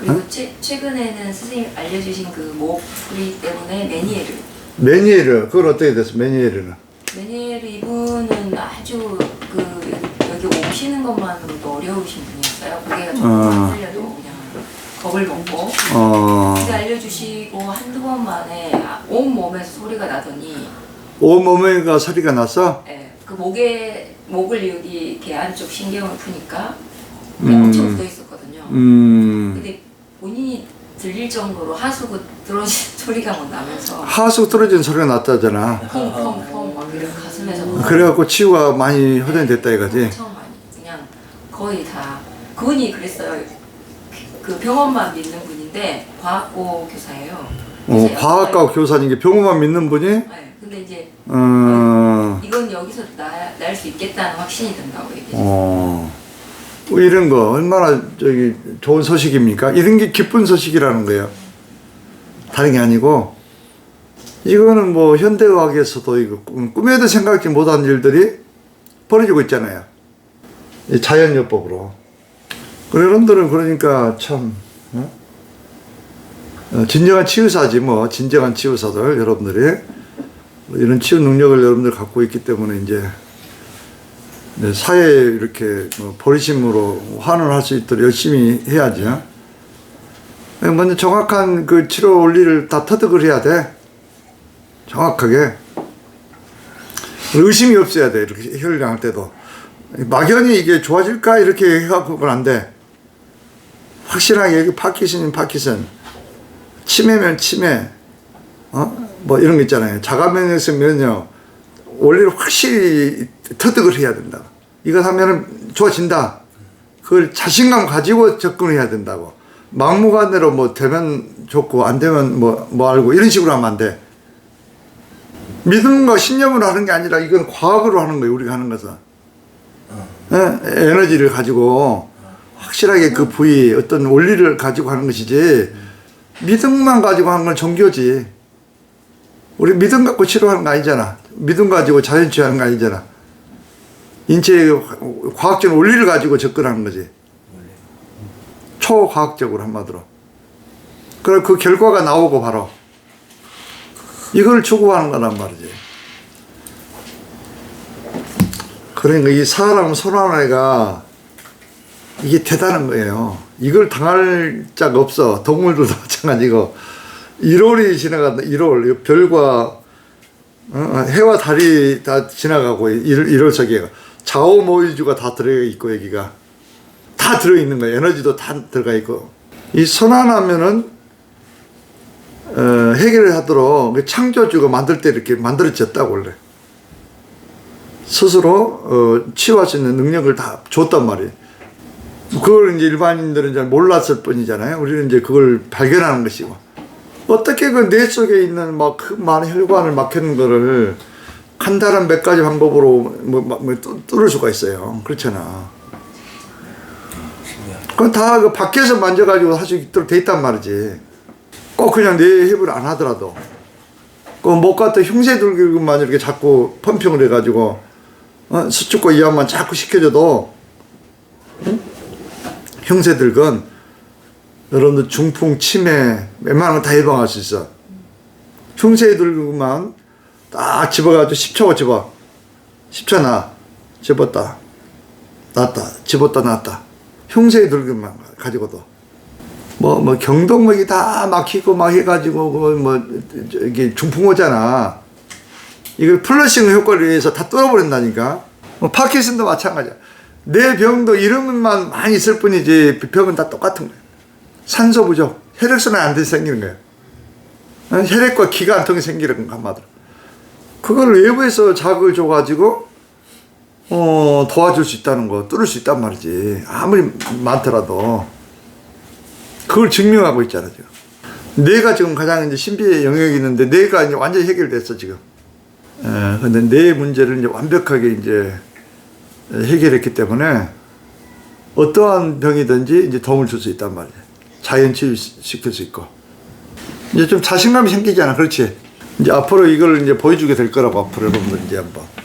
그리고 최, 최근에는 선생님 알려주신 그 목소리 때문에 메니에르. 메니에르 그건 어떻게 됐어? 메니에르는 메니에르 이분은 아주 그 여기 오시는 것만으로도 어려우신 분이었어요. 고개가 조금 어. 안 들려도 그냥 겁을 먹고. 어 근데 알려주시고 한두 번 만에 아, 온 몸에서 소리가 나더니 온 몸에가 소리가 났어? 예, 그 목에 목을 여기 이렇게 안쪽 신경을 푸니까 음. 엄청 묻어 있었거든요. 음 근데 들릴 정도로 하수구 들어진 소리가 막 나면서 하수 떨어진 소리가 났다잖아. 펑펑펑 막 이런 가슴에서 막 그래갖고 치유가 많이 호전이 됐다 이거지. 엄청 많이 그냥 거의 다 그분이 그랬어요. 그 병원만 믿는 분인데 과학고 교사예요. 어, 그래서 과학과 교사님 게 병원만 믿는 분이 네, 근데 이제 어, 이건 여기서 날 수 있겠다는 확신이 든다고 얘기해요. 어, 뭐 이런 거 얼마나 저기 좋은 소식입니까? 이런 게 기쁜 소식이라는 거예요. 다른 게 아니고 이거는 뭐 현대의학에서도 이거 꿈- 꿈에도 생각지 못한 일들이 벌어지고 있잖아요. 이 자연요법으로. 여러분들은 그러니까 참 어? 어, 진정한 치유사지 뭐 진정한 치유사들 여러분들이 이런 치유 능력을 여러분들 갖고 있기 때문에 이제 네, 사회에 이렇게 뭐 버리심으로 환원할 수 있도록 열심히 해야죠. 먼저 정확한 그 치료 원리를 다 터득을 해야 돼. 정확하게. 의심이 없어야 돼. 이렇게 혈량 할 때도. 막연히 이게 좋아질까? 이렇게 해갖고는 안 돼. 확실하게 여기 파키슨이면 파키슨. 치매면 치매. 어? 뭐 이런 거 있잖아요. 자가면에서 면역. 원리를 확실히 터득을 해야 된다. 이거 하면은 좋아진다. 그걸 자신감 가지고 접근해야 된다고. 막무가내로 뭐 되면 좋고 안 되면 뭐, 뭐 알고 이런 식으로 하면 안 돼. 믿음과 신념으로 하는 게 아니라 이건 과학으로 하는 거예요. 우리가 하는 것은. 예? 에너지를 가지고 확실하게 그 부위 어떤 원리를 가지고 하는 것이지 믿음만 가지고 하는 건 종교지. 우리 믿음 갖고 치료하는 거 아니잖아. 믿음 가지고 자연 치유하는 거 아니잖아. 인체의 과학적 원리를 가지고 접근하는 거지. 초과학적으로 한마디로. 그럼 그 결과가 나오고 바로 이걸 추구하는 거란 말이지. 그러니까 이 사람 손 하나가 이게 대단한 거예요. 이걸 당할 자가 없어. 동물들도 마찬가지고. 1월이 지나간다. 1월. 별과 어, 해와 달이 다 지나가고 1, 1월 저기가 자오모의주가 다 들어 있고 여기가 다 들어 있는 거예요. 에너지도 다 들어가 있고 이 선안하면은 어, 해결을 하도록 그 창조주가 만들 때 이렇게 만들어졌다고 원래 스스로 어, 치유할 수 있는 능력을 다 줬단 말이에요. 그걸 이제 일반인들은 잘 몰랐을 뿐이잖아요. 우리는 이제 그걸 발견하는 것이고 어떻게 그 뇌 속에 있는 막 그 많은 혈관을 막히는 거를 간단한 몇 가지 방법으로 뭐, 뭐, 뭐 뚫- 뚫을 수가 있어요. 그렇잖아. 그건 다 그 밖에서 만져가지고 할 수 있도록 돼 있단 말이지. 꼭 그냥 뇌 협을 안 하더라도. 그목 같은 흉쇄들만 이렇게 자꾸 펌핑을 해가지고, 어, 수축과 이완만 자꾸 시켜줘도, 응? 흉쇄 들건 여러분들 중풍, 치매, 웬만한 거다 예방할 수 있어. 흉쇄들만 딱 집어가지고 10초 집어. 10초 나. 집었다. 놨다. 집었다 놨다. 흉쇄들만 가지고도. 뭐, 뭐, 경동맥이 다 막히고 막 해가지고, 그 뭐, 이게 중풍 오잖아. 이걸 플러싱 효과를 위해서 다 뚫어버린다니까. 뭐, 파킨슨도 마찬가지야. 내 병도 이름만 많이 있을 뿐이지, 병은 다 똑같은 거야. 산소 부족, 혈액순환 안 돼서 생기는. 어, 혈액과 기가 안 통해 생기는 거 한마디로. 그걸 외부에서 자극을 줘가지고 어, 도와줄 수 있다는 거, 뚫을 수 있단 말이지. 아무리 많더라도. 그걸 증명하고 있잖아, 지금. 뇌가 지금 가장 이제 신비의 영역이 있는데, 뇌가 이제 완전히 해결됐어, 지금. 에, 근데 뇌 문제를 이제 완벽하게 이제 해결했기 때문에, 어떠한 병이든지 이제 도움을 줄 수 있단 말이야. 자연 치유시킬 수 있고. 이제 좀 자신감이 생기잖아. 그렇지? 이제 앞으로 이걸 이제 보여주게 될 거라고, 앞으로 여러분들 이제 한번.